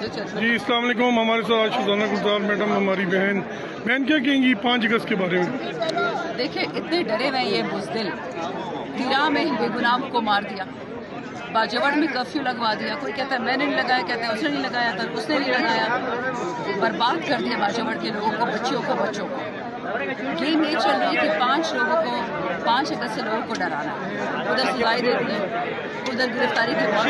جی السلام علیکم۔ ہمارے ساتھ آج شزانہ گلزار میڈم، ہماری بہن۔ بہن، کیا کہیں گی پانچ اگست کے بارے میں؟ دیکھیں، اتنے ڈرے ہوئے یہ بزدل۔ تیرا میں بے گناہ کو مار دیا۔ باجوڑ میں کرفیو لگوا دیا۔ کوئی کہتا ہے، میں نے نہیں لگایا، کہتا ہے، اس نے نہیں لگایا تھا اس نے نہیں لگایا۔ برباد کر دیا باجوڑ کے لوگوں کو بچوں کو بچوں کو۔ گیم یہ چل رہی ہے کہ پانچ لوگوں کو، پانچ اگست سے لوگوں کو ڈرانا۔ ادھر سزائی دے رہی ہے ادھر گرفتاری کے بعد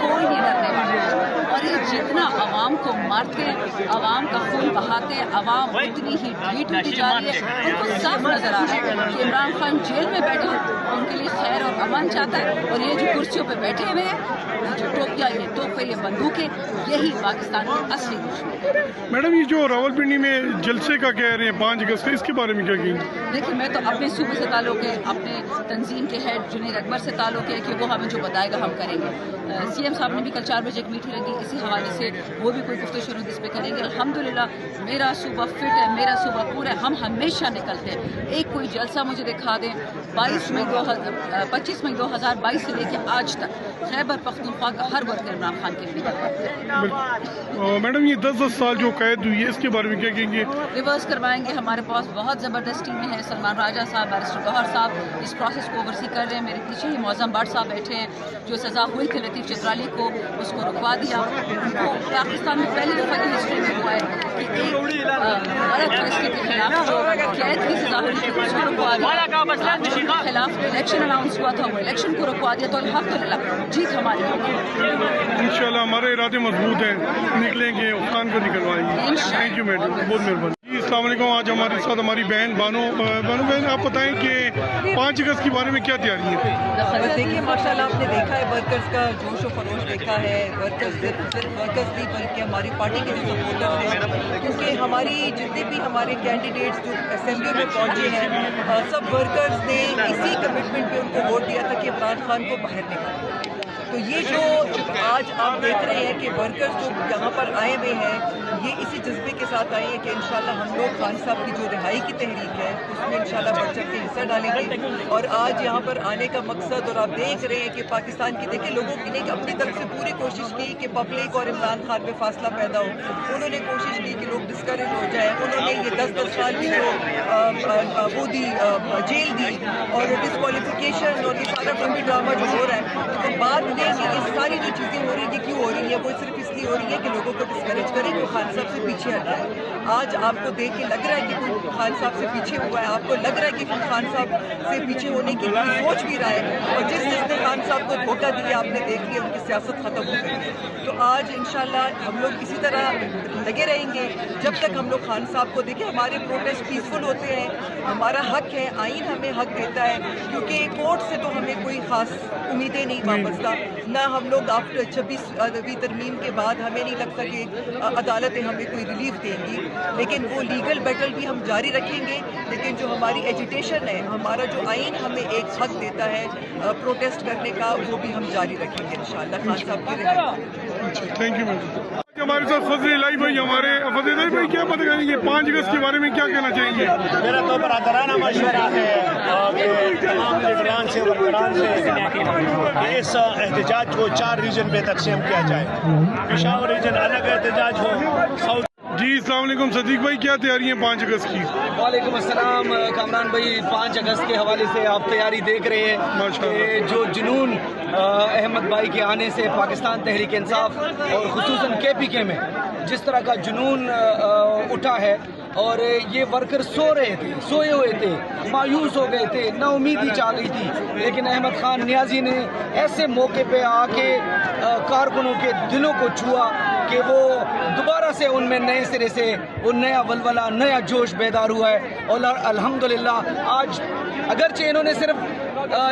کوئی نہیں ڈرنے والا۔ اور یہ جتنا عوام کو مارتے ہیں عوام کا خون بہاتے ہیں عوام اتنی ہی ڈھیٹ ہوتی جا رہی ہے ان کو صاف نظر آ رہا ہے کہ عمران خان جیل میں بیٹھا ان کے لیے خیر اور امن چاہتا ہے اور یہ جو کرسیوں پہ بیٹھے ہوئے ہیں یہ جو ٹوپیاں یہ توپے یہ بندوقیں یہی پاکستان کے اصلی دشمن ہیں میڈم یہ جو راول پنڈی میں جلسے کا کہہ رہے ہیں پانچ اگست کا اس کے بارے میں کیا کہیں؟ دیکھیں میں تو اپنے صوبے سے تعلق ہے اپنے تنظیم کے ہیڈ جنید اکبر سے تعلق ہے کہ وہ ہمیں جو بتائے گا ہم کریں گے۔ سی ایم صاحب نے بھی کل چار بجے ایک میٹنگ رکھی اسی حوالے سے وہ بھی کوئی گفتگو شروع کریں گے۔ الحمدللہ میرا صوبہ فٹ ہے میرا صوبہ پورا ہے۔ ہم ہمیشہ نکلتے ہیں۔ ایک کوئی جلسہ مجھے دکھا دیں۔ بائیس مئی دو ہزار پچیس مئی دو ہزار بائیس سے لے کے آج تک خیبر پختونخوا کا ہر ورکر عمران خان کے لیے۔ میڈم یہ دس دس سال جو قید ہوئی ہے اس کے بارے میں کیا کہیں گے؟ ریورس کروائیں گے۔ ہمارے پاس بہت زبردست ٹیمیں ہیں سلمان راجہ صاحب بیرسٹر گوہر صاحب اس پروسیس کو اوورسی کر رہے ہیں۔ میرے پیچھے ہی موزم بٹ صاحب بیٹھے ہیں جو سزا ہوئی تھی لطیف چترالی کو اس کو رکوا دیا۔ ان کو پاکستان میں پہلی دفعہ میں ہوا ہے کہ ایک غلط فیصلے کے خلاف جو قید کی سزا ہوئی تھی اس کو رکوا دیا ان کے خلاف الیکشن اناؤنس ہوا تھا وہ الیکشن کو رکوا دیا تو الحمدللہ جیت ہماری انشاءاللہ ہمارے ارادے مضبوط ہیں۔ نکلیں گے، افغان کو نکلوائیں گے۔ تھینک یو میڈم بہت مہربانی۔ السلام علیکم، آج ہمارے ساتھ ہماری بہن بانو بانو بہن، آپ بتائیں کہ پانچ اگست کے بارے میں کیا تیاری ہے؟ دیکھیے ماشاء اللہ آپ نے دیکھا ہے ورکرز کا جوش و خروش دیکھا ہے ورکرز صرف ورکرز نہیں بلکہ ہماری پارٹی کے جو سپورٹر ہیں، کیونکہ ہماری جتنے بھی ہمارے کینڈیڈیٹس جو اسمبلی میں پہنچے ہیں سب ورکرز نے اسی کمٹمنٹ پہ ان کو ووٹ دیا تھا کہ عمران خان کو باہر نکالیں۔ تو یہ جو آج آپ دیکھ رہے ہیں کہ ورکرز جو یہاں پر آئے ہوئے ہیں، یہ اسی جذبے کے ساتھ آئے ہیں کہ انشاءاللہ ہم لوگ خان صاحب کی جو رہائی کی تحریک ہے، اس میں انشاءاللہ بڑھ چڑھ کے حصہ ڈالیں گے۔ اور آج یہاں پر آنے کا مقصد اور آپ دیکھ رہے ہیں کہ پاکستان کی دیکھیں، لوگوں کی نے اپنی طرف سے پوری کوشش کی کہ پبلک اور عمران خان میں فاصلہ پیدا ہو۔ انہوں نے کوشش کی کہ لوگ ڈسکریج ہو جائیں۔ انہوں نے یہ دس دس سال کی جو وہ دی جیل دی اور ڈسکوالیفیکیشن اور یہ سارا فلمی ڈرامہ جو ہو رہا ہے، تو بعد میں کہ یہ ساری جو چیزیں ہو رہی ہیں یہ کیوں ہو رہی ہیں، وہ صرف اس لیے ہو رہی ہے کہ لوگوں کو ڈسکریج کریں کہ خان صاحب سے پیچھے ہٹ جائے آج آپ کو دیکھ کے لگ رہا ہے کہ کوئی خان صاحب سے پیچھے ہوا ہے۔ آپ کو لگ رہا ہے کہ کوئی خان صاحب سے پیچھے ہونے کی کوئی سوچ بھی رہا ہے۔ اور جس جس خان صاحب کو دھوکہ دیا آپ نے دیکھ لیا ان کی سیاست ختم ہو گئی۔ ہے تو آج انشاءاللہ ہم لوگ اسی طرح لگے رہیں گے۔ جب تک ہم لوگ خان صاحب کو دیکھیں ہمارے پروٹیسٹ پیسفل ہوتے ہیں ہمارا حق ہے آئین ہمیں حق دیتا ہے کیونکہ کورٹ سے تو ہمیں کوئی خاص امیدیں نہیں وابستہ۔ نہ ہم لوگ آفٹر چھبیسویں ترمیم کے بعد ہمیں نہیں لگتا کہ عدالتیں ہمیں کوئی ریلیف دیں گی۔ لیکن وہ لیگل بیٹل بھی ہم جاری رکھیں گے۔ لیکن جو ہماری ایجوٹیشن ہے ہمارا جو آئین ہمیں ایک حق دیتا ہے پروٹیسٹ کرنے کا وہ بھی ہم جاری رکھیں گے انشاءاللہ خان صاحب کی رہے تھینک یو ہمارے ساتھ فضل الہی بھائی ہمارے فضل الہی بھائی کیا بتائیں گے پانچ اگست کے بارے میں کیا کہنا چاہیں گے؟ میرا تو برادرانہ مشورہ ہے تمام لیڈران سے ورکران سے کہ اس احتجاج کو چار ریجن میں تقسیم کیا جائے۔ پشاور ریجن الگ احتجاج ہو ساؤتھ جی السلام علیکم صدیق بھائی کیا تیاری ہے پانچ اگست کی وعلیکم السلام کامران بھائی پانچ اگست کے حوالے سے آپ تیاری دیکھ رہے ہیں۔ کہ جو جنون احمد بھائی کے آنے سے پاکستان تحریک انصاف اور خصوصاً کے پی کے میں جس طرح کا جنون اٹھا ہے اور یہ ورکر سو رہے تھے سوئے ہوئے تھے مایوس ہو گئے تھے نا امیدی چاہ گئی تھی۔ لیکن احمد خان نیازی نے ایسے موقع پہ آ کے کارکنوں کے دلوں کو چھوا کہ وہ دوبارہ سے ان میں نئے سرے سے وہ نیا ولولہ نیا جوش بیدار ہوا ہے۔ اور الحمدللہ آج اگرچہ انہوں نے صرف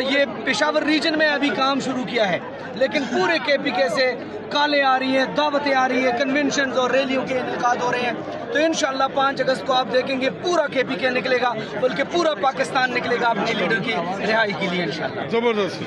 یہ پشاور ریجن میں ابھی کام شروع کیا ہے، لیکن پورے کے پی کے سے کالیں آ رہی ہیں، دعوتیں آ رہی ہیں کنونشنز اور ریلیوں کے انعقاد ہو رہے ہیں۔ تو انشاءاللہ پانچ اگست کو آپ دیکھیں گے، پورا کے پی کے نکلے گا، بلکہ پورا پاکستان نکلے گا اپنے لیڈر کی رہائی کے لیے انشاءاللہ۔ زبردست